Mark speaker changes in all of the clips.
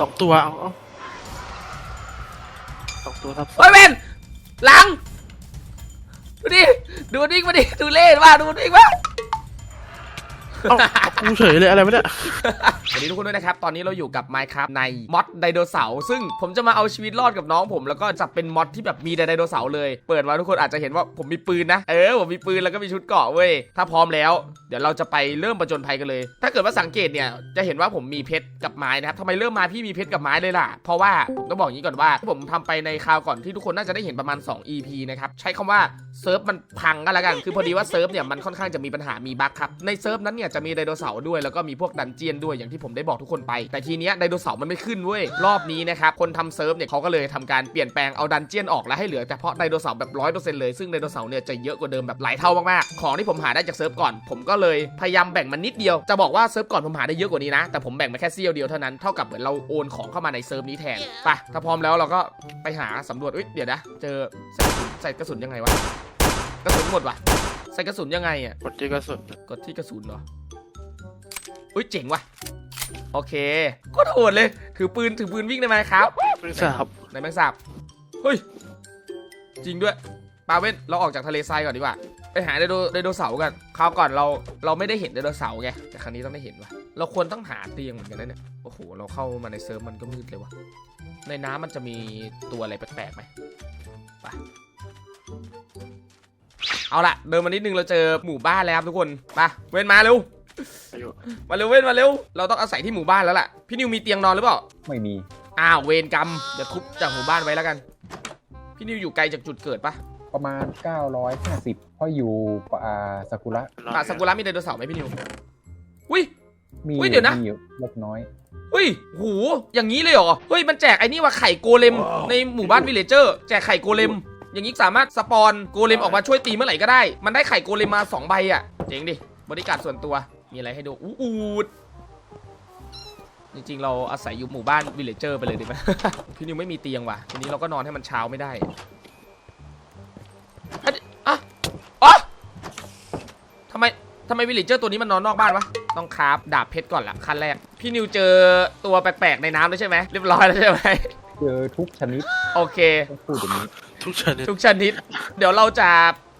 Speaker 1: สองตัวเอาเอาสองตัวทับ
Speaker 2: เฮ้ยเวนหลัง ดูดิ ดูนิ่งมาดิ ดูเล่นว่าดูนิ่งว่า
Speaker 1: เอาเอากูเฉยเลยอะไรวะเนี่ย
Speaker 2: สวัสดีทุกคนด้วยนะครับ ตอนนี้เราอยู่กับ Minecraft ในมอดไดโนเสาร์ซึ่งผมจะมาเอาชีวิตรอดกับน้องผม แล้วก็จะเป็นมอดที่แบบมีแต่ไดโนเสาร์เลย เปิดมาทุกคนอาจจะเห็นว่าผมมีปืนนะ เออ ผมมีปืนแล้วก็มีชุดเกราะเว้ย ถ้าพร้อมแล้ว เดี๋ยวเราจะไปเริ่มประจนภัยกันเลย ถ้าเกิดว่าสังเกตเนี่ย จะเห็นว่าผมมีเพชรกับไม้นะครับทำไมเริ่มมาพี่มีเพชรกับไม้เลยล่ะ เพราะว่าผมต้องบอกอย่างนี้ก่อนว่า ผมทำไปในคราวก่อนที่ทุกคนน่าจะได้เห็นประมาณ 2 EP นะครับใช้คำว่าเซิร์ฟมันพังก็แล้วกัน คือพอดีว่าเซิร์ฟเนี่ยมันค่อนข้างจะมีปัญหามีบั๊กครับในเซิร์ฟนั้นเนี่ยจะมีไดโนเสาร์ด้วยแล้วก็มีพวกดันเจียนด้วยอย่างที่ผมได้บอกทุกคนไป แต่ทีเนี้ยไดโนเสาร์มันไม่ขึ้นเว้ยรอบนี้นะครับคนทำเซิร์ฟเนี่ยเขาก็เลยทำการเปลี่ยนแปลงเอาดันเจียนออกแล้วให้เหลือแต่เพาะไดโนเสาร์แบบร้อยเปอร์เซ็นต์เลยซึ่งไดโนเสาร์เนี่ยจะเยอะกว่าเดิมแบบหลายเท่ามากๆของที่ผมหาได้จากเซิร์ฟก่อน ผมก็เลยพยายามแบ่งมันนิดเดียวจะบอกว่าเซิร์ฟก่อนผมหาได้เยอะกว่านี้นะแต่ผมแบ่งมาแค่เสี้ยวเดียวเท่านั้นเท่ากับเหมือนเราโอนของเข้ามาในเซิร์ฟนี้แทนไปถ้าพร้อมแล้วเราก็ไปหาสำรวจอุ้ยเดี๋ยวนะ เจอใส่กระสุนใส่กระสุนยังไงวะกระสุนหมดวะใส่กระสุนยังไงอะ
Speaker 1: กดที่กระสุน
Speaker 2: กดที่กระสุนเหรออุ้ยเจ๋งว่ะ โอเคโคตรโหดเลย ถือปืนถือปืนวิ่งได้ไหมครับ
Speaker 1: เพิ่งทราบ
Speaker 2: ในแมงสาบเฮ้ย จริงด้วยปาเว้นเราออกจากทะเลทรายก่อนดีกว่าไปหาไดโนไดโนเสาร์กันคราวก่อนเราเราไม่ได้เห็นไดโนเสาร์ไงแต่ครั้งนี้ต้องได้เห็นว่ะเราควรต้องหาเตียงเหมือนกันนะเนี่ยโอ้โหเราเข้ามาในเซิร์ฟมันก็มืดเลยว่ะในน้ำมันจะมีตัวอะไรแปลกๆไหมไปเอาละเดินมานิดนึงเราเจอหมู่บ้านแล้วครับทุกคนไปเว้นมาเร็ว
Speaker 1: อายุ
Speaker 2: มาเร็วเว้นมาเร็ว เราต้องอาศัยที่หมู่บ้านแล้วล่ะ พี่นิวมีเตียงนอนหรือเปล่า
Speaker 3: ไม่มี
Speaker 2: อ้าวเวรกรรม เดี๋ยวทุบจากหมู่บ้านไว้แล้วกัน พี่นิวอยู่ไกลจากจุดเกิดปะ
Speaker 3: ประมาณ 950 เพราะอยู่ป่าซากุระ
Speaker 2: ป่าซากุระมีไดโนเสาร์ไหมพี่นิว อุ้ย
Speaker 3: มี
Speaker 2: เฮ้ยเดี๋ยวนะ
Speaker 3: มีอยู่เล็กน้อย
Speaker 2: เฮ้ยโหอย่างนี้เลยเหรอ เฮ้ย มันแจกไอ้นี่ว่าไข่โกเลม ในหมู่บ้านวิลเลเจอร์ แจกไข่โกเลม อย่างนี้สามารถสปอนโกเลมออกมาช่วยตีเมื่อไหร่ก็ได้ มันได้ไข่โกเลมมาสองใบอะ เจ๋งดิ บริการส่วนตัว มีอะไรให้ดูอู้อูดจริงๆ เราอาศัยอยู่หมู่บ้านวิลเลเจอร์ไปเลยดีไหมพี่นิวไม่มีเตียงว่ะทีนี้เราก็นอนให้มันเช้าไม่ได้อะอะอ๋อทำไมทำไมวิลเลเจอร์ตัวนี้มันนอนนอกบ้านวะ ต้องคราฟดาบเพชรก่อนละขั้นแรก พี่นิวเจอตัวแปลกๆในน้ำแล้วใช่ไหมเรียบร้อยแล้วใช่ไหม
Speaker 3: เจอทุกชนิด
Speaker 2: โอเค
Speaker 3: ต้องพูดอย่างนี้
Speaker 1: ทุกชนิด
Speaker 2: ทุกชนิด เดี๋ยวเราจะ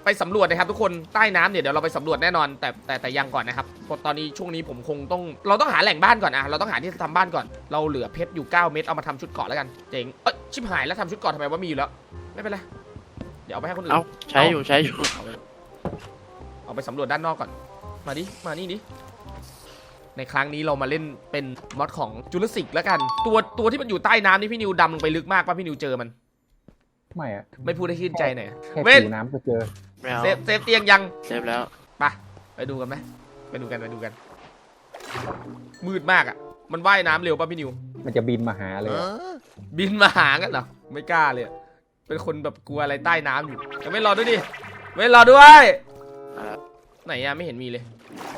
Speaker 2: ไปสำรวจนะครับทุกคนใต้น้ำเนี่ยเดี๋ยวเราไปสำรวจแน่นอนแต่แต่แต่ยังก่อนนะครับ เพราะตอนนี้ช่วงนี้ผมคงต้อง เราต้องหาแหล่งบ้านก่อนอะเราต้องหาที่ทำบ้านก่อน เราเหลือเพชรอยู่ 9 เม็ดเอามาทำชุดเกราะแล้วกัน เจ๋ง เอ้ยชิบหายแล้วทำชุดเกราะทำไมว่ามีอยู่แล้ว ไม่เป็นไร เดี๋ยวเอาไปให้คนอื่น
Speaker 1: เอาใช้อยู่ใช้อยู่
Speaker 2: เอาไปเอาไปสำรวจด้านนอกก่อน มาดิ มานี่ดิ ในครั้งนี้เรามาเล่นเป็นมอดของจูเลสิกแล้วกัน ตัวตัวที่มันอยู่ใต้น้ำนี่พี่นิวดำลงไปลึกมากป่ะพี่นิวเจอมัน
Speaker 3: ไม่อะ
Speaker 2: ไม่พูดให้ชื่นใจหน่อย
Speaker 3: แค่
Speaker 2: เว้น
Speaker 3: ผิวน้ำก็เจอ
Speaker 1: ไม่เอา
Speaker 2: เซฟเซฟเตียงยัง
Speaker 1: เซฟแล้ว
Speaker 2: ไปไปดูกันไหม ไปดูกันไปดูกัน มืดมากอะ มันว่ายน้ำเร็วป่ะพี่นิว
Speaker 3: มันจะบินมาหาเลยอะ
Speaker 2: บินมาหากันเหรอไม่กล้าเลยอะเป็นคนแบบกลัวอะไรใต้น้ำอยู่แต่ไม่รอด้วยดิไม่รอด้วย
Speaker 1: อ่า
Speaker 2: ไหนอะไม่เห็นมีเลย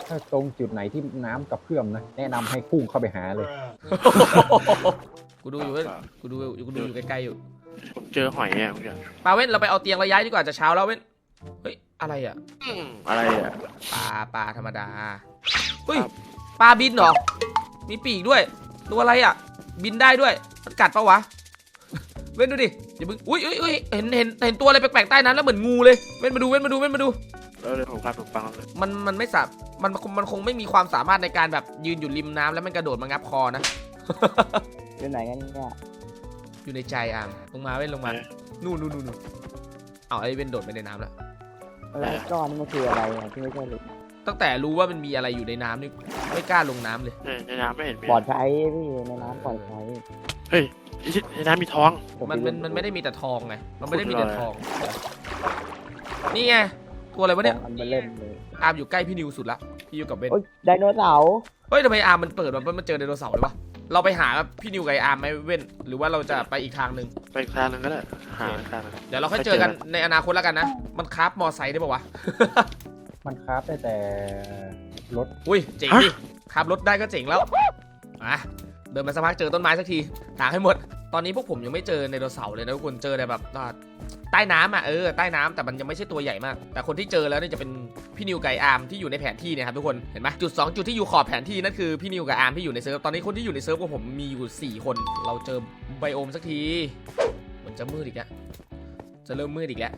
Speaker 3: ถ้าตรงจุดไหนที่น้ำกับเพื่อมนะ แนะนำให้พุ่งเข้าไปหาเลย
Speaker 2: กูดูอยู่เว้ยกูดูอยู่กูดูอยู่ใกล้ๆอยู่
Speaker 1: ผมเจอหอยอะคุณผู้ชม
Speaker 2: ปาเว้นเราไปเอาเตียงเราย้ายดีกว่าจะเช้าแล้วเว้นเฮ้ย อะไรอะ
Speaker 1: อืมอะไรอะ
Speaker 2: ปลาปลาธรรมดาเฮ้ย
Speaker 1: ครับ
Speaker 2: ปลาบินเหรอ มีปีกด้วย ตัวอะไรอะ บินได้ด้วยมันกัดปะวะ เว้นดูดิอย่าเพิ่งอุ้ยอุ้ยอุ้ยเห็นเห็นเห็นตัวอะไรแปลกๆใต้นั้นแล้วเหมือนงูเลย เว้นมาดูเว้นมาดูเว้นมาดู
Speaker 1: แล้วเลยผมพาผมฟังเลย
Speaker 2: มันมันไม่สามันมันคงมันคงไม่มีความสามารถในการแบบยืนอยู่ริมน้ำแล้วมันกระโดดมางับคอนะ
Speaker 4: อยู่ไหนกันเนี่ย
Speaker 2: อยู่ในใจอามลงมาเว้นลงมา นู่นนู่นนู่นนู่นเอาไอ้เว้นโดดไปในน้ำแล้ว
Speaker 4: แล้วก้อนนี่มันคืออะไรอะที่ไม่ใช่เหล็ก
Speaker 2: ตั้งแต่รู้ว่ามันมีอะไรอยู่ในน้ำนี่ไม่กล้าลงน้ำเลย
Speaker 1: ในในน้ำไม่เห็นมี
Speaker 4: ปลอดภัยพี่ในน้ำปลอดภัย
Speaker 1: เฮ้ยในน้ำมีท้อง
Speaker 2: มันมันมันไม่ได้มีแต่ทองไง มันไม่ได้มีแต่ทอง นี่ไงตัวอะไรวะเนี่ย
Speaker 4: อันเบลเล่มเลย
Speaker 2: อาร์มอยู่ใกล้พี่นิวสุดละ พี่อยู่กับเบน
Speaker 4: โอ้ยไดโนเสาร์
Speaker 2: เฮ้ยทำไมอาร์มมันเปิดมามันเจอไดโนเสาร์เลยวะ เราไปหาพี่นิวกับไอ้อาร์มไหมเว้น หรือว่าเราจะไปอีกทางหนึ่ง
Speaker 1: ไปอีกทางหนึงก็ได้หาอีกทางหนึง
Speaker 2: เดี๋ยวเราค่อยเจอกันในอนาคตแล้วกันนะ มันคราฟมอไซค์ได้ปะวะ
Speaker 3: มันคราฟได้แต่รถ
Speaker 2: อุ้ยเจ๋งดิขับรถได้ก็เจ๋งแล้วอะเดินมาสักพักเจอต้นไม้สักทีถางให้หมด ตอนนี้พวกผมยังไม่เจอไดโนเสาร์เลยนะทุกคนเจอแต่แบบอ่า ใต้น้ำอะเออใต้น้ำแต่มันยังไม่ใช่ตัวใหญ่มาก แต่คนที่เจอแล้วนี่จะเป็นพี่นิวไก่อาร์มที่อยู่ในแผนที่เนี่ยครับทุกคนเห็นไหมจุดสองจุดที่อยู่ขอบแผนที่นั่นคือพี่นิวกับอาร์มที่อยู่ในเซิร์ฟตอนนี้คนที่อยู่ในเซิร์ฟของผมมีอยู่สี่คน เราเจอไบโอมสักที มันจะมืดอีกแล้วจะเริ่มมืดอีกแล้ว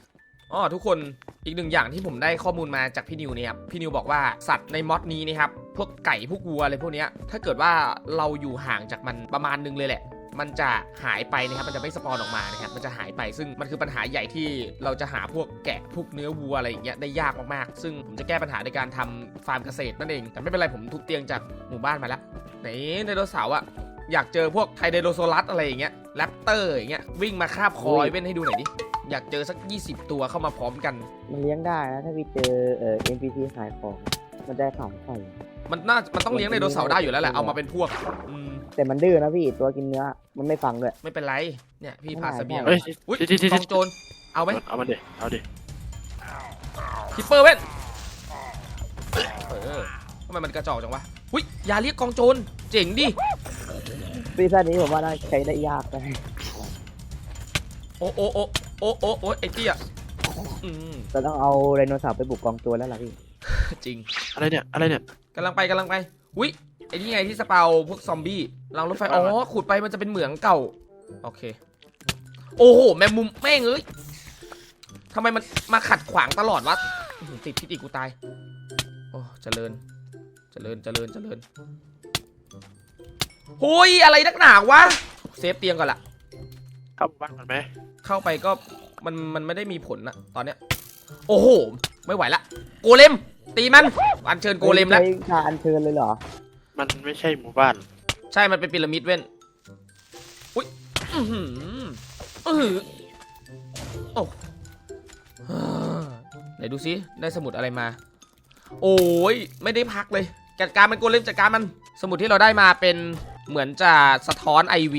Speaker 2: อ๋อทุกคนอีกหนึ่งอย่างที่ผมได้ข้อมูลมาจากพี่นิวเนี่ยครับพี่นิวบอกว่าสัตว์ในมอดนี้นะครับพวกไก่พวกวัวอะไรพวกนี้ถ้าเกิดว่าเราอยู่ห่างจากมันประมาณนึงเลยแหละ มันจะหายไปนะครับ มันจะไม่สปอนออกมานะครับ มันจะหายไป ซึ่งมันคือปัญหาใหญ่ที่เราจะหาพวกแกะพวกเนื้อวัวอะไรอย่างเงี้ยได้ยากมากๆ ซึ่งผมจะแก้ปัญหาในการทำฟาร์มเกษตรนั่นเอง แต่ไม่เป็นไรผมทุบเตียงจากหมู่บ้านมาแล้วไหนไดโนเสาร์อะอยากเจอพวกไทไดโนโซลัสอะไรอย่างเงี้ยแรปเตอร์อย่างเงี้ยวิ่งมาคาบคอยเว้นให้ดูหน่อยดิอยากเจอสัก 20 ตัวเข้ามาพร้อมกัน
Speaker 4: มันเลี้ยงได้นะถ้าพี่เจอเอ่อ NPC ขายของมันได้ของใส่
Speaker 2: มันน่ามันต้องเลี้ยงไดโนเสาร์ได้อยู่แล้วแหละเอามาเป็นพวกอืม
Speaker 4: แต่มันดื้อนะพี่ตัวกินเนื้อ มันไม่ฟังด้วย
Speaker 2: ไม่เป็นไรเนี่ยพี่พาเสเบียง
Speaker 1: เฮ้ย
Speaker 2: อุ้ย
Speaker 1: ที่ที่ที่
Speaker 2: กองโจรเอาไหม
Speaker 1: เอามาดิเอาดิ
Speaker 2: คิปเปอร์เว้นเออทำไมมันกระจอกจังวะอุ้ยอย่าเรียกกองโจรเจ๋งดิ
Speaker 4: ซีซั่นนี้ผมว่าน่าใช้ได้ยากนะ
Speaker 2: โอ้โอ้โอ้โอ้โอ้โอ้ไอ้เตี้ยอืม
Speaker 4: เราต้องเอาไดโนเสาร์ไปบุกกองตัวแล้วล่ะพี่
Speaker 2: จริง
Speaker 1: อะไรเนี่ย อะไรเนี่ย
Speaker 2: กำลังไปกำลังไปอุ้ยไอ้นี่ไงที่สเปาพวกซอมบี้รางรถไฟอ๋อขุดไปมันจะเป็นเหมืองเก่าโอเค โอ้โหแมงมุมแม่งเอ้ยทำไมมันมาขัดขวางตลอดวะอื้อหือติดพิษอีกกูตายโอ้เจริญ เจริญเจริญเจริญโอ้ยอะไรนักหนาวะเซฟเตียงก่อนละ
Speaker 1: เข้าบ้านมันไหม
Speaker 2: เข้าไปก็มันมันไม่ได้มีผลนะตอนเนี้ย โอ้โห ไม่ไหวละโกเลมตีมัน อัญเชิญโกเลมแล้ว
Speaker 4: ใช้การอัญเชิญเลยเหรอ
Speaker 1: มันไม่ใช่หมู่บ้าน
Speaker 2: ใช่ มันเป็นพีระมิดเว้น อุ้ยอือหืออือหือโอ้ฮ่าไหนดูซิ ได้สมุดอะไรมา โอ้ย ไม่ได้พักเลย จัดการมันโกเลมจัดการมัน สมุดที่เราได้มาเป็นเหมือนจะสะท้อน IV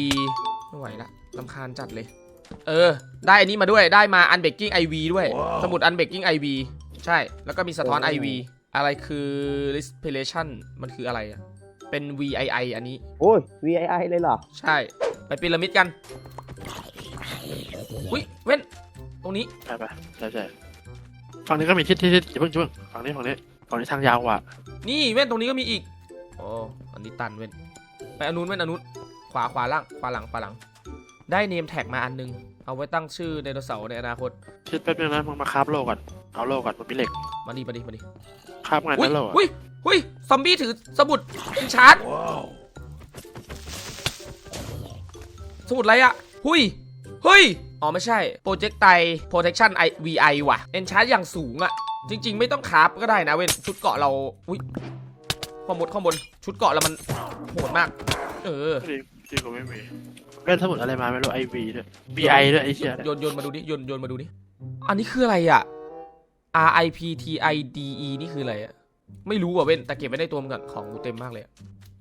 Speaker 2: ไม่ไหวละลำคาญจัดเลย เออ ได้อันนี้มาด้วย ได้มา unbreaking IV ด้วย สมุด unbreaking IV ใช่ แล้วก็มีสะท้อน
Speaker 4: โอ้
Speaker 2: IV อะไรคือ respiration มันคืออะไรอะเป็น VII อันนี้
Speaker 4: โอ้ย VII เลยเหรอ
Speaker 2: ใช่ ไปพีระมิดกัน อุ้ยเว้น ตรงนี้
Speaker 1: ใช่ปะใช่ใช่ฝั่งนี้ก็มีทิศทิศทิศอย่าเพิ่งอย่าเพิ่งฝั่งนี้ฝั่งนี้ฝั่งนี้ทางยาวกว่า
Speaker 2: นี่เว้นตรงนี้ก็มีอีกโอ้อันนี้ตันเว้น ไปอนนุนเว้นอนนุนขวาขวาล่างขวาหลังขวาหลัง ได้เนมแท็กมาอันนึง เอาไว้ตั้งชื่อไดโนเสาร์ในอนาคต
Speaker 1: ทิศแป๊บนึงนะมึงมาคราบโลก่อน เอาโลก่อนมันมีเหล็ก
Speaker 2: มาดิมาดิมาดิ
Speaker 1: คราบไง
Speaker 2: อุ้ย
Speaker 1: นั่นโลอะ
Speaker 2: อุ้ยอุ้ยซอมบี้ถือสมุดอินชาร์ดสมุดอะไรอะหุยเฮ้ยอ๋อไม่ใช่โปรเจกต์ไต protection I VI ว่ะเอนชาร์ดอย่างสูงอะจริง ๆ ไม่ต้องคราฟก็ได้นะเว้นชุดเกาะเราอุ้ยข้างบนข้างบนชุดเกาะเรามันโหดมาก เออ
Speaker 1: ที่ที่กูไม่มีเป็นสมุดอะไรมาไม่รู้ไอวีด้วย BI ด้วยไอเชี่ย
Speaker 2: โยนโยนมาดูดิโยนโยนมาดูดิอันนี้คืออะไรอะ R I P T I D E นี่คืออะไรอะไม่รู้อะเว้นแต่เก็บไว้ในตัวมันก่อนของกูเต็มมากเลยอะ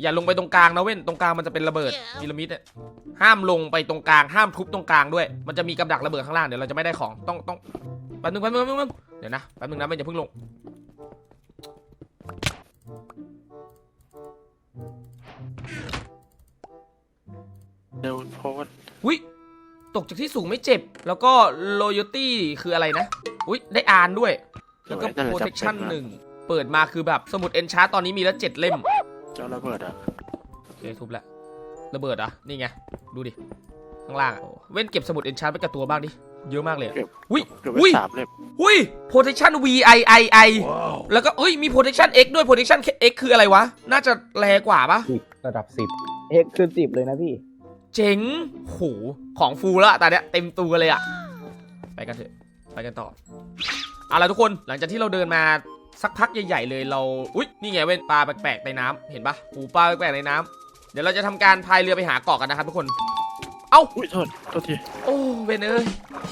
Speaker 2: อย่าลงไปตรงกลางนะเว้นตรงกลางมันจะเป็นระเบิดพีระมิดเนี่ยห้ามลงไปตรงกลางห้ามทุบตรงกลางด้วย มันจะมีกับดักระเบิดข้างล่างเดี๋ยวเราจะไม่ได้ของต้องต้องแป๊บนึงแป๊บนึงแป๊บนึงแป๊บนึงเดี๋ยวนะแป๊บนึงนะเว้นอย่าเพิ่งลง
Speaker 1: เดี๋ยวโพสต์
Speaker 2: อุ้ย ตกจากที่สูงไม่เจ็บ แล้วก็ loyalty คืออะไรนะ อุ้ยได้อ่านด้วย แล้วก็
Speaker 1: นั่นแหละจำเป็น
Speaker 2: protection
Speaker 1: มาก
Speaker 2: หนึ่ง เปิดมาคือแบบสมุด enchant ตอนนี้มีแล้วเจ็ดเล่ม
Speaker 1: เจ้าระเบิดอะ
Speaker 2: โอเคทุบแล้วระเบิดเหรอะนี่ไง ดูดิ ข้างล่างอะเว้นเก็บสมุดเอนชาร์ไปกับตัวบ้างดิ เยอะมากเลยอะ
Speaker 1: เก็บ
Speaker 2: อุ้ย
Speaker 1: เกือบ
Speaker 2: อุ้ย
Speaker 1: สามเล่ม
Speaker 2: อุ้ย protection V I I I แล้วก็อุ้ย มี protection X ด้วย protection X คืออะไรวะ น่าจะแรงกว่าปะ
Speaker 3: สิบระดับสิบ
Speaker 4: เอ็กซ์คือสิบเลยนะพี่
Speaker 2: เจ๋งโหของฟูแล้วอะตอนเนี้ยเต็มตัวเลยอะไปกันเถอะไปกันต่อเอาล่ะทุกคนหลังจากที่เราเดินมาสักพักใหญ่ ๆ เลยเราอุ้ยนี่ไงเว้นปลาแปลกๆในน้ำเห็นปะหูปลาแปลกๆในน้ำเดี๋ยวเราจะทำการพายเรือไปหาเกาะกันนะครับทุกคน เอ้า
Speaker 1: อุ้ยโทษโทษที
Speaker 2: โอ้เวนเอ้ย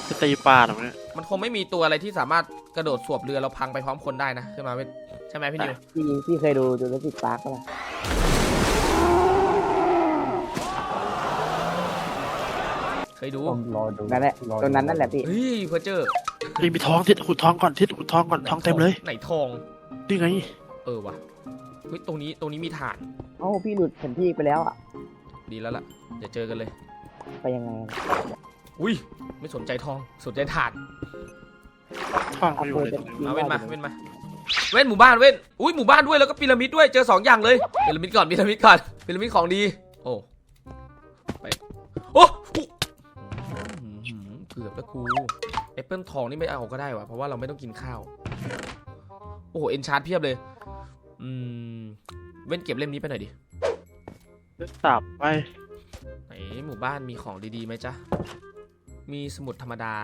Speaker 1: จะตีปลาหรอเนี่ย
Speaker 2: มันคงไม่มีตัวอะไรที่สามารถกระโดดสวบเรือเราพังไปพร้อมคนได้นะขึ้นมาเว้นใช่ไหมพี่นิว
Speaker 4: พี่พี่เคยดูจูเลสิกปาร์กปะล่ะ
Speaker 2: เค ยดู
Speaker 3: ต้องรอดู
Speaker 4: นั่นแหละ
Speaker 3: รอดู
Speaker 4: ตรงนั้นนั่นแหละพี่
Speaker 2: เฮ้ยเพอร์เจอร์
Speaker 1: นี่มีทองทิศขุดทองก่อนทิศขุดทองก่อนทองเต็มเลย
Speaker 2: ไหนทอง
Speaker 1: นี่ไง
Speaker 2: เออว่ะเฮ้ยตรงนี้ตรงนี้มีฐาน
Speaker 4: เอ้าพี่หลุดแผนที่ไปแล้วอะ
Speaker 2: ดีแล้วล่ะอย่าเจอกันเลย
Speaker 4: ไปยังไงอะ
Speaker 2: อุ้ยไม่สนใจทองสนใจถาด
Speaker 1: ท่องเขาอยู่เลยตรงนี้
Speaker 2: เอาเว้นมาเว้นมา เว้นหมู่บ้านเว้นอุ้ยหมู่บ้านด้วยแล้วก็พีระมิดด้วยเจอสองอย่างเลยพีระมิดก่อนพีระมิดก่อนพีระมิดของดี โอ้ไปโอ้อุ๊อื้อ หือเกือบแล้วกูแอปเปิลทองนี่ไม่เอาก็ได้วะเพราะว่าเราไม่ต้องกินข้าว โอ้โห เอนชาร์ดเพียบเลย อืม เว้นเก็บเล่มนี้ไปหน่อยดิ
Speaker 1: สับไป
Speaker 2: ไหนหมู่บ้านมีของดีๆไหมจ๊ะ มีสมุดธรรมดา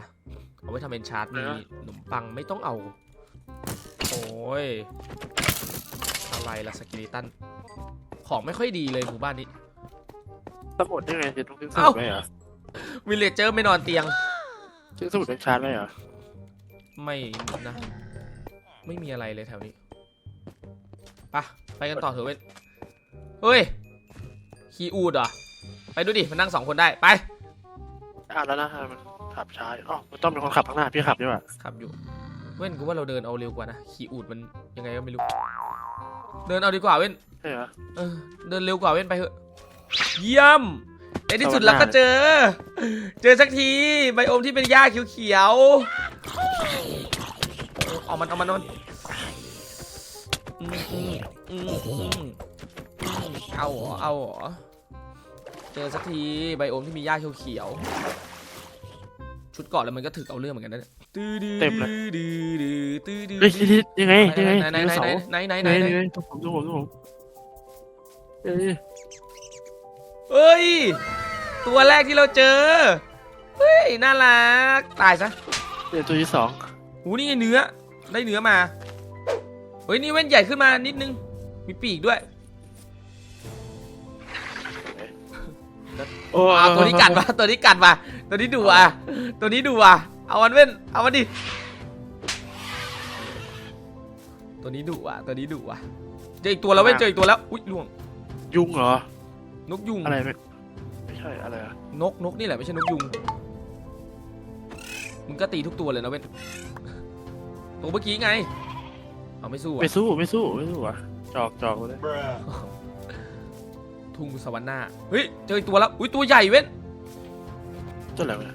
Speaker 2: เอาไว้ทำเป็นชาร์ตมีขนมปังไม่ต้องเอา โอ้ย อะไรล่ะสกิลิตัน ของไม่ค่อยดีเลยหมู่บ้านนี้
Speaker 1: สมุดยังไงเดี๋ยวต้องซื้อส
Speaker 2: เอ้า
Speaker 1: มุดไหมเหรอ
Speaker 2: วิลเลจเจอร์ไม่นอนเตียง
Speaker 1: ซื้อสมุดเป็นชาร์จไหมเหรอ
Speaker 2: ไม่นะ ไม่มีอะไรเลยแถวนี้ไปะไปกันต่อเถอะเว้ยเฮ้ยคีอูดเหรอ ไปดูดิ มันนั่งสองคนได้ไป
Speaker 1: อ่านแล้วนะมันขับช้าอ๋อมันต้องเป็นคนขับข้างหน้าพี่ขับดีกว่า
Speaker 2: ขับอยู่ เว้นกูว่าเราเดินเอาเร็วกว่านะขี่อูดมันยังไงก็ไม่รู้ เดินเอาดีกว่าเว้น
Speaker 1: ใช่เหรอ
Speaker 2: เออเดินเร็วกว่าเว้นไปเถอะ เยี่ยมในที่สุด
Speaker 1: สวรรค์
Speaker 2: เราก็เจอ เจอสักทีไบโอมที่เป็นหญ้าเขียวๆเอามันเอามันเอามันอืมอืมอืมอืมอืมเอาเหรอเอาเหรอเจอสักทีไบโอมที่มีหญ้าเขียวๆชุดเกาะแล้วมันก็ถึกเอาเรื่องเหมือนกันนะเนี่ยตื้อดื้อดื้อดื้อดื้อตื้อดื้อ
Speaker 1: เฮ้ยทิศยังไงยังไง
Speaker 2: ไหนไหนไหน
Speaker 1: เสา
Speaker 2: ไหนไหน
Speaker 1: ไห
Speaker 2: ไห
Speaker 1: น
Speaker 2: น
Speaker 1: ไหน
Speaker 2: ไหน
Speaker 1: ไหนทุกผมทุกผมทุกผมเอ้ย
Speaker 2: เฮ้ย ตัวแรกที่เราเจอ เฮ้ย น่ารัก ตายซะ
Speaker 1: เดี๋ยวตัวที่สอง
Speaker 2: หูนี่ไงเนื้อ ได้เนื้อมา เฮ้ย นี่เว้นใหญ่ขึ้นมานิดนึง มีปีกด้วย
Speaker 1: โอ้
Speaker 2: อ่าตัวนี้กัดมาตัวนี้กัดมาตัวนี้ดุอะ ตัวนี้ดุอะ เอามันเว้น เอามันดิ ตัวนี้ดุอะ ตัวนี้ดุอะ เจออีกตัวแล้วเว้น เจออีกตัวแล้ว อุ้ยล่วง
Speaker 1: ยุงเหรอ
Speaker 2: นกยุง
Speaker 1: อะไรไม่ไม่ใช่อะไรอะ
Speaker 2: นกนกนี่แหละไม่ใช่นกยุง มึงก็ตีทุกตัวเลยนะเว้นตัวเมื่อกี้ไง เอาไม่สู้
Speaker 1: ไม่
Speaker 2: อะ
Speaker 1: สู้ไม่สู้ไม่สู้อะจอกจอกเลย
Speaker 2: ทุ่งสวรรค์หน้าเฮ้ยเจออีกตัวแล้ว อุ้ยตัวใหญ่เว้น
Speaker 1: ตัวอะไรวะ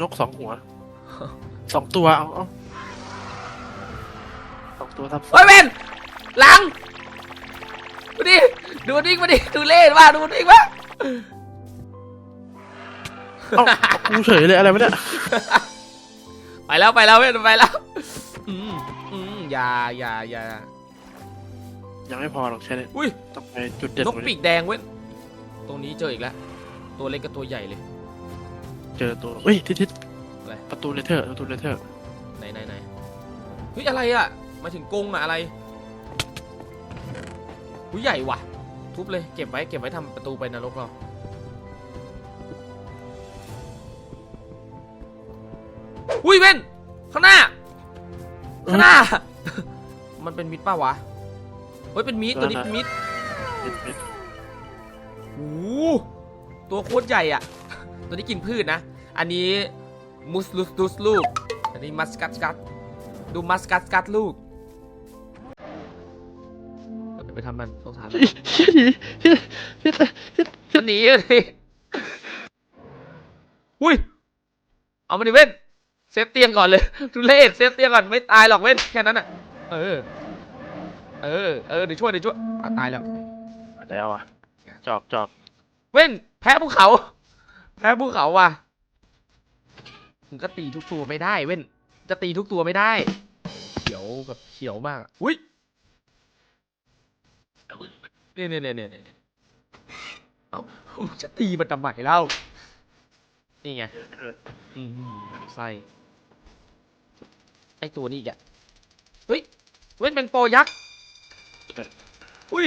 Speaker 1: นกสองหัว สองตัวเอาเอาสองตัวทับ
Speaker 2: เฮ้ยเว้นหลัง ดูดิ ดูมันวิ่งมาดิ ดูเล่นว่าดูมันวิ่งมา
Speaker 1: เอ้าเอากูเฉยเลยอะไรวะเนี่ย
Speaker 2: ไปแล้วไปแล้วเว้นไปแล้วอืมอืมอย่าอย่าอย่า
Speaker 1: ยังไม่พอหรอกใช่เนี่ย
Speaker 2: อุ้ย
Speaker 1: ต้องไปจุดเด่น
Speaker 2: นก
Speaker 1: ตรง
Speaker 2: ปี
Speaker 1: นี้
Speaker 2: กแดงเว้นตรงนี้เจออีกแล้ว ตัวเล็กกับตัวใหญ่เลย
Speaker 1: เจอตัวเฮ้ยทิศทิศ
Speaker 2: อะไร
Speaker 1: ประตูเลเทอร์ประตูเลเทอร์
Speaker 2: ไหนไหนไหนเฮ้ยอะไรอะหมายถึงกรงอะอะไรหุ้ยใหญ่ว่ะ ทุบเลยเก็บไว้เก็บไว้ทำประตูไปนรกเรา อุ้ยเว้นข้างหน้า ข้างหน้า มันเป็นมิดป้าวะเฮ้ยเป็นมิดตัวนี้เป็นมิด
Speaker 1: มิดมิด
Speaker 2: โอ้โหตัวโคตรใหญ่อะ ตัวนี้กินพืชนะ อันนี้มุสลุสตุสลูก อันนี้มัสกัสกัสดูมัสกัสกัสลูกเดี๋ยวไปทำมันสงสารมัน
Speaker 1: ทิศทิศทิศทิศ
Speaker 2: มันหนีเลยอุ้ย เอามาดิเว้น เซฟเตียงก่อนเลยทุเรศเซฟเตียงก่อนไม่ตายหรอกเว้นแค่นั้นอะ เออ เออ เออเดี๋ยวช่วยเดี๋ยวช่วยอะตายแล้ว
Speaker 1: แล้วอะจอกจอก
Speaker 2: เว้นแพ้ภูเขา แพ้ภูเขาว่ะมึงก็ตีทุกตัวไม่ได้ เว้นจะตีทุกตัวไม่ได้ เขียวแบบเขียวมากอะอุ้ยเนี่ยเนี่ยเนี่ยเนี่ยเอ้าจะตีมันทำไมเล่านี่ไงอืมไส้ไอตัวนี้อีกอะเฮ้ยเว้นเป็นโปรยักษ์ อุ้ย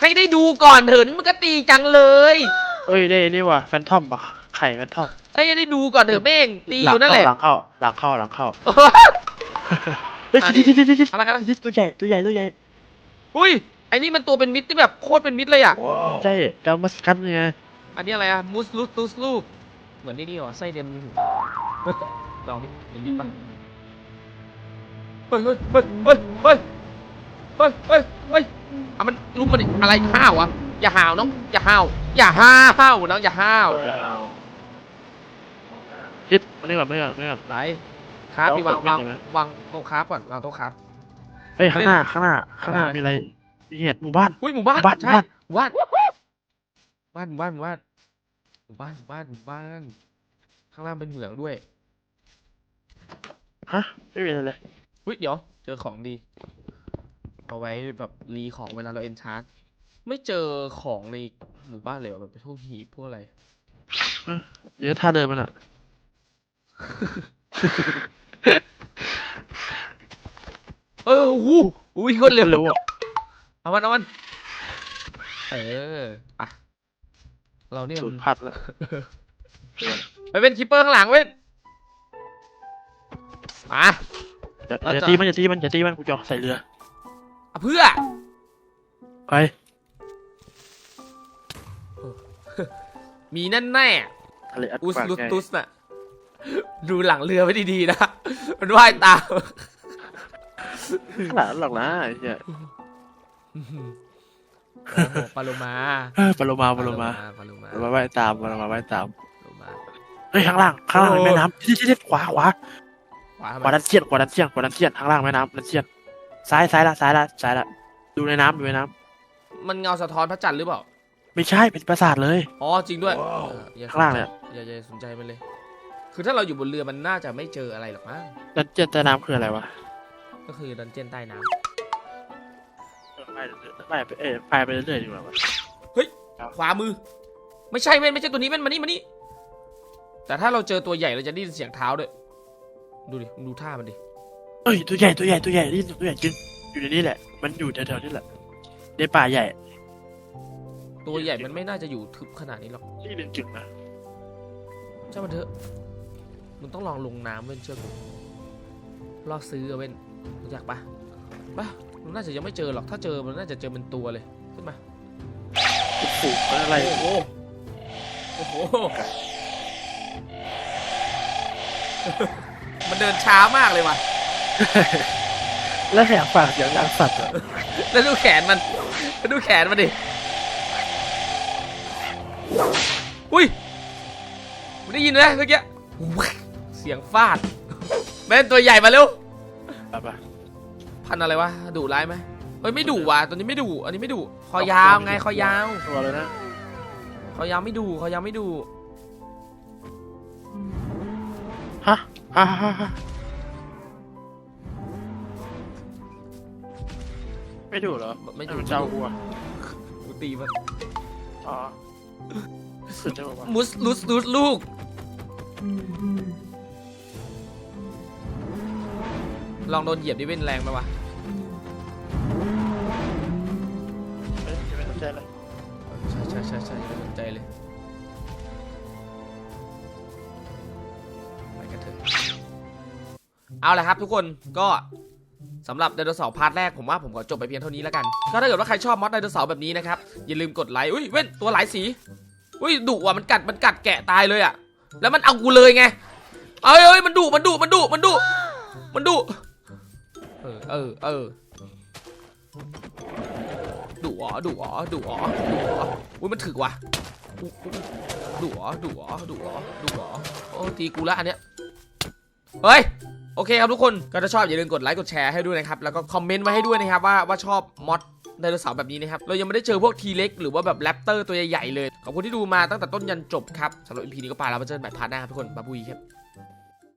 Speaker 2: ให้ได้ดูก่อนเถินมันก็ตีจังเลย
Speaker 1: เอ้ยได้นี่ว่ะแฟนทอมปะไข่แฟนทอม
Speaker 2: ให้ได้ดูก่อนเถอะเม่งตีอยู่นั่นแหละ
Speaker 1: หลังเข้าหลังเข้าหลังเข้าเฮ้ย
Speaker 2: อะ
Speaker 1: ทิศทิศทิศทิศ
Speaker 2: อะไรกัน
Speaker 1: ทิศตัวใหญ่ตัวใหญ่ตัวใหญ่
Speaker 2: อุ้ยไอ้นี่มันตัวเป็นมิดที่แบบโคตรเป็นมิดเลยอะ
Speaker 1: ใช่ดาวมัสกัสไง
Speaker 2: อันนี้อะไรอะมูสลูตูสลูกเหมือนนี่นี่หรอไส้เดมมีหู ลองดิเป็นปะเฮ้ยเฮ้ยเฮ้ยเฮ้ยเฮ้ยเฮ้ยเฮ้ยเฮ้ยเอามันลุมมันดิอะไรข้าววะอย่าห้าวน้องอย่าห้าวอย่าห้าวน้องอย่าห้าว
Speaker 1: คิดมานี่ก่อนไม่ก่อนไม่ก่อน
Speaker 2: ไหนครับพี่วางวาง
Speaker 1: วา
Speaker 2: งโต๊ะครับก่อนวางโต๊ะครับ
Speaker 1: เฮ้ยข้างหน้าข้างหน้าข้างหน้ามีอะไรมีเหตุหมู่บ้าน
Speaker 2: อุ้ยหมู่บ้าน
Speaker 1: บ้าน
Speaker 2: ใช่
Speaker 1: บ้าน
Speaker 2: หมู่บ้านบ้านบ้านบ้านบ้านบ้านบ้านข้างล่างเป็นเหมืองด้วย
Speaker 1: ฮะ ไม่มีอะไรเลย
Speaker 2: อุ้ยเดี๋ยว เจอของดี เอาไว้แบบรีของเวลาเราเอนชาร์จไม่เจอของในหมู่บ้านเลยว่ะแบบพวกหีบพวกอะไร
Speaker 1: เยอะท่าเดินมันอะ
Speaker 2: เออหูอุ้ยคนเร็ว
Speaker 1: เร็วอะ
Speaker 2: เอามันเอามันเอออะเราเนี่ย
Speaker 1: สู
Speaker 2: มั
Speaker 1: ญ
Speaker 2: น
Speaker 1: พัดแล้ว
Speaker 2: ไปเป็นคิปเปอร์ข้างหลังเว้น มา
Speaker 1: อย่า
Speaker 2: เรา
Speaker 1: อย่า
Speaker 2: จะ
Speaker 1: ตีมันอย่าตีมันอย่าตีมันกูจะเอาใส่เรือ
Speaker 2: อะเพื่อ
Speaker 1: ไป
Speaker 2: มีแน่แน่
Speaker 1: ทะเลอัด
Speaker 2: ๆอุส
Speaker 1: ปาก
Speaker 2: ลุ
Speaker 1: ไง
Speaker 2: ตุสน่ะ ดูหลังเรือไว้ดีๆนะ มันว่ายตาม
Speaker 1: ขนาดนั้นหรอกนะไอ้เหี้ย
Speaker 2: โอ้โหปลาโลมา
Speaker 1: เออปลาโลมาปลาโลมา
Speaker 2: ปลาโลมา
Speaker 1: ปลาโลมาว่ายตามปลาโลมาว่ายตาม
Speaker 2: ปลาโลมา
Speaker 1: เฮ้ยข้างล่างข้างล่างมีแม่น้ำที่ที่ที่ขวาขวา
Speaker 2: ขวาทำ
Speaker 1: ขวา
Speaker 2: ไม
Speaker 1: ดันเซียนขวาดันเซียนขวาดันเซียนข้างล่างแม่น้ำดันเซียนซ้ายซ้ายละซ้ายละซ้ายละดูในน้ำดูในน้
Speaker 2: มันเงาสะท้อนพระจันทร์หรือเปล่าำ
Speaker 1: ไม่ใช่เป็นปราสาทเลย
Speaker 2: อ๋อจริงด้วยเอออย่
Speaker 1: ข้างล่างเนี่ย
Speaker 2: อย่าอย่าสนใจมันเลย คือถ้าเราอยู่บนเรือมันน่าจะไม่เจออะไรหรอกมั้ง
Speaker 1: ดันเจียนใต้น้ำคืออะไรวะ
Speaker 2: ก็คือดันเจียนใต้น้ำ
Speaker 1: เออไปไปไปเอ้ยไปไปเรื่อยๆดีกว่าวะ
Speaker 2: ขวามือ ไม่ใช่เว้นไม่ใช่ตัวนี้เว้นมานี่มานี่แต่ถ้าเราเจอตัวใหญ่เราจะได้ยินเสียงเท้าด้วย ดูดิมึงดูท่ามันดิ
Speaker 1: เอ้ยตัวใหญ่ตัวใหญ่ตัวใหญ่นี่ตัวใหญ่จริงอยู่ในนี้แหละ มันอยู่แถวๆนี่แหละ ในป่าใหญ่
Speaker 2: ตัวใหญ่มันไม่น่าจะอยู่ทึบขนาดนี้หรอก
Speaker 1: ที่หนึ่งจึงนะ
Speaker 2: ช่างมันเถอะ มึงต้องลองลงน้ำเว้นเชื่อกูรอซื้อเอาเว้นรู้จักปะปะมันน่าจะยังไม่เจอหรอก ถ้าเจอมันน่าจะเจอเป็นตัวเลย ขึ้นมา
Speaker 1: ฝูงมันอะไร
Speaker 2: โอ้โห โอ้โห มันเดินช้ามากเลยว่ะ
Speaker 1: แล้วแหกปากเสียงดังสัตว์อะ
Speaker 2: แล้วดูแขนมันแล้วดูแขนมันดิ อุ้ยไม่ได้ยินเลยเมื่อกี้ เสียงฟาดแม่นตัวใหญ่มาเร็ว
Speaker 1: ไปปะ
Speaker 2: พันอะไรวะ ดุร้ายไหมเฮ้ยไม่ดุว่ะ ตัวนี้ไม่ดุ อันนี้ไม่ดุ คอยาวไงคอยาว
Speaker 1: ตัวเลยนะ
Speaker 2: คอยาวไม่ดุคอยาวไม่ดุ
Speaker 1: ฮะฮ่าฮ่าฮ่าไม่ดูเหรอ
Speaker 2: ไม่
Speaker 1: ให้
Speaker 2: ดุ
Speaker 1: มันเจ้าหัว
Speaker 2: กูตีมัน
Speaker 1: อ๋อสุดจะบอกว่า
Speaker 2: มุสลุสลุสลูกลองโดนเหยียบดิเว้นแรงไหมวะ
Speaker 1: เอา
Speaker 2: ละครับทุกคนก็สำหรับไดโนเสาร์พาร์ทแรกผมว่าผมขอจบไปเพียงเท่านี้แล้วกันก็ถ้าเกิดว่าใครชอบมอดไดโนเสาร์แบบนี้นะครับอย่าลืมกดไลค์อุ้ยเว้นตัวหลายสีอุ้ยดุว่ะมันกัดมันกัดแกะตายเลยอะแล้วมันเอากูเลยไงเอ้ยเอ้ยมันดุมันดุมันดุมันดุมันดุเออเออเออดุอ๋อดุอ๋อดุอ๋อดุอ๋ออุ้ยมันถึกว่ะดุอ๋อดุอ๋อดุอ๋อดุอ๋อโอ้ตีกูละอันเนี้ยเฮ้ย โอเคครับทุกคนก็ถ้าชอบอย่าลืมกดไลค์กดแชร์ให้ด้วยนะครับแล้วก็คอมเมนต์มาให้ด้วยนะครับว่าว่าชอบมอดไดโนเสาร์แบบนี้นะครับ เรายังไม่ได้เจอพวกทีเล็กหรือว่าแบบแรปเตอร์ตัวใหญ่ๆเลย ขอบคุณที่ดูมาตั้งแต่ต้นยันจบครับสำหรับอินี้ก็ไปแล้วมาเจอกันใหม่พาร์ทหน้าครับทุกคนบายบุยครับ